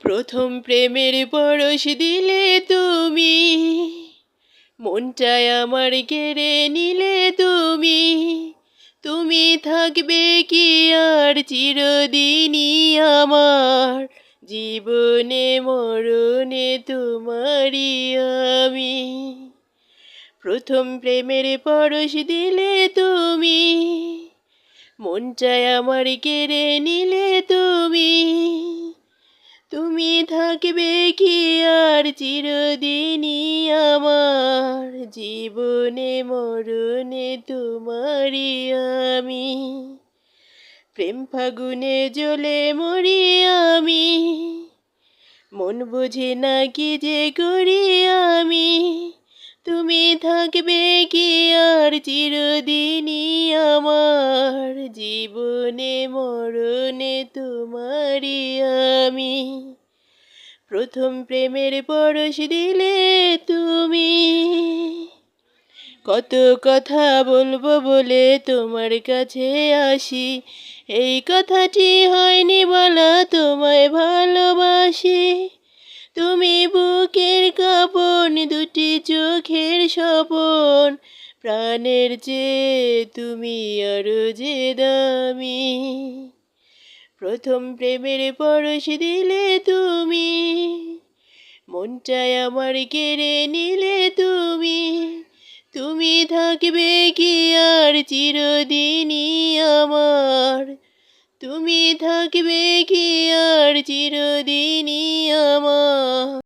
প্রথম প্রেমের পরশ দিলে তুমি, মনটায় আমার কেড়ে নিলে তুমি তুমি থাকবে কি আর চিরদিনই আমার জীবনে, মরণে তোমারই আমি। প্রথম প্রেমের পরশ দিলে তুমি, মনটায় আমার কেড়ে নিলে তুমি তুমি থাকবে কি আর চিরদিনই আমার? জীবনে, মরণে তোমারই আমি। প্রেম ফাগুনে জ্বলে মরি আমি। মন বুঝে না কি যে করি আমি। তুমি থাকবে কি আর চিরদিনই আমার? জীবনে মরণে তোমারই আমি। প্রথম প্রেমের পরশ দিলে তুমি। কত কথা বলব বলে তোমার কাছে আসি। এই কথাটি হয়নি বলা তোমায় ভালোবাসি। তুমি বুকের কাপন, দুটি চোখের স্বপন। প্রাণের যে তুমি আরও যে দামি। প্রথম প্রেমের পরশ দিলে তুমি, মনটায় আমার কেড়ে নিলে তুমি তুমি থাকবে কি আর চিরদিনই আমার? তুমি থাকবে কি আর চিরদিনই